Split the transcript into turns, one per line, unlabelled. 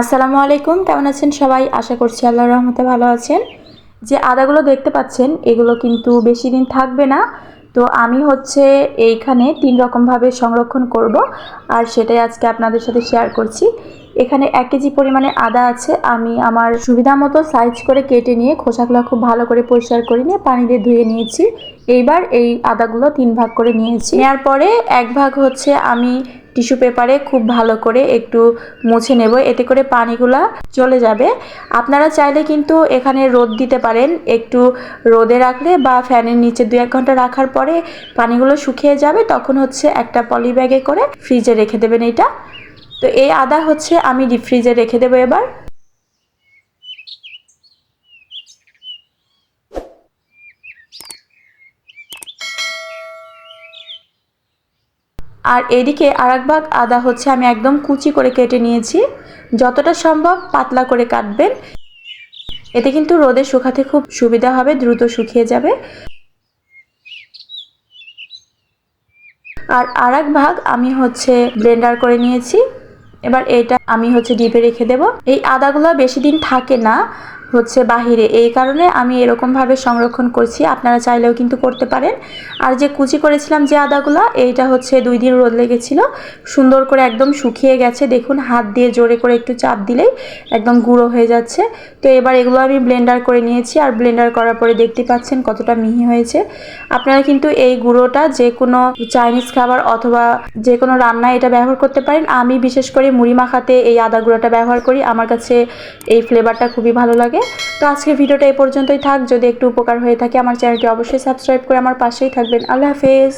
আসসালামু আলাইকুম, কেমন আছেন সবাই? আশা করছি আল্লাহর রহমতে ভালো আছেন। যে আদাগুলো দেখতে পাচ্ছেন, এগুলো কিন্তু বেশি দিন থাকবে না। তো আমি হচ্ছে এইখানে তিন রকমভাবে সংরক্ষণ করব, আর সেটাই আজকে আপনাদের সাথে শেয়ার করছি। এখানে এক কেজি পরিমাণে আদা আছে, আমি আমার সুবিধা মতো সাইজ করে কেটে নিয়ে খোসাগুলো খুব ভালো করে পরিষ্কার করে নিয়ে পানি দিয়ে ধুয়ে নিয়েছি। এইবার এই আদাগুলো তিন ভাগ করে নিয়েছি। নেওয়ার পরে এক ভাগ হচ্ছে আমি টিস্যু পেপারে খুব ভালো করে একটু মুছে নেব। এতে করে পানিগুলো চলে যাবে। আপনারা চাইলে কিন্তু এখানে রোদ দিতে পারেন। একটু রোদে রাখলে বা ফ্যানের নিচে দু এক ঘণ্টা রাখার পরে পানিগুলো শুকিয়ে যাবে, তখন হচ্ছে একটা পলি ব্যাগে করে ফ্রিজে রেখে দেবেন এটা তো এই আদা হচ্ছে আমি ডিপ ফ্রিজে রেখে দেবো এবার। আর এদিকে আরেক ভাগ আদা হচ্ছে আমি একদম কুচি করে কেটে নিয়েছি। যতটা সম্ভব পাতলা করে কাটবেন। এতে কিন্তু রোদে শুকাতে খুব সুবিধা হবে, দ্রুত শুকিয়ে যাবে। আর আরেক ভাগ আমি হচ্ছে ব্লেন্ডার করে নিয়েছি। এবার এটা আমি হচ্ছে ডিপে রেখে দেব। এই আদাগুলো বেশি দিন থাকে না হচ্ছে বাহিরে। এই কারণে আমি এরকমভাবে সংরক্ষণ করছি। আপনারা চাইলেও কিন্তু করতে পারেন। আর যে কুচি করেছিলাম যে আদাগুলো, এইটা হচ্ছে দুই দিন রোদ লেগেছিল। সুন্দর করে একদম শুকিয়ে গেছে। দেখুন, হাত দিয়ে জোরে করে একটু চাপ দিলেই একদম গুঁড়ো হয়ে যাচ্ছে। তো এবার এগুলো আমি ব্লেন্ডার করে নিয়েছি। আর ব্লেন্ডার করার পরে দেখতে পাচ্ছেন কতটা মিহি হয়েছে। আপনারা কিন্তু এই গুঁড়োটা যে কোনো চাইনিজ খাবার অথবা যে কোনো রান্নায় এটা ব্যবহার করতে পারেন। আমি বিশেষ করে মুড়ি মাখাতে এই আদা গুঁড়োটা ব্যবহার করি। আমার কাছে এই ফ্লেভারটা খুবই ভালো লাগে। তো আজকে ভিডিওটা এই পর্যন্তই থাক। যদি একটু উপকার হয়ে থাকে, আমার চ্যানেলটি অবশ্যই সাবস্ক্রাইব করে আমার পাশেই থাকবেন। আল্লাহ হাফেজ।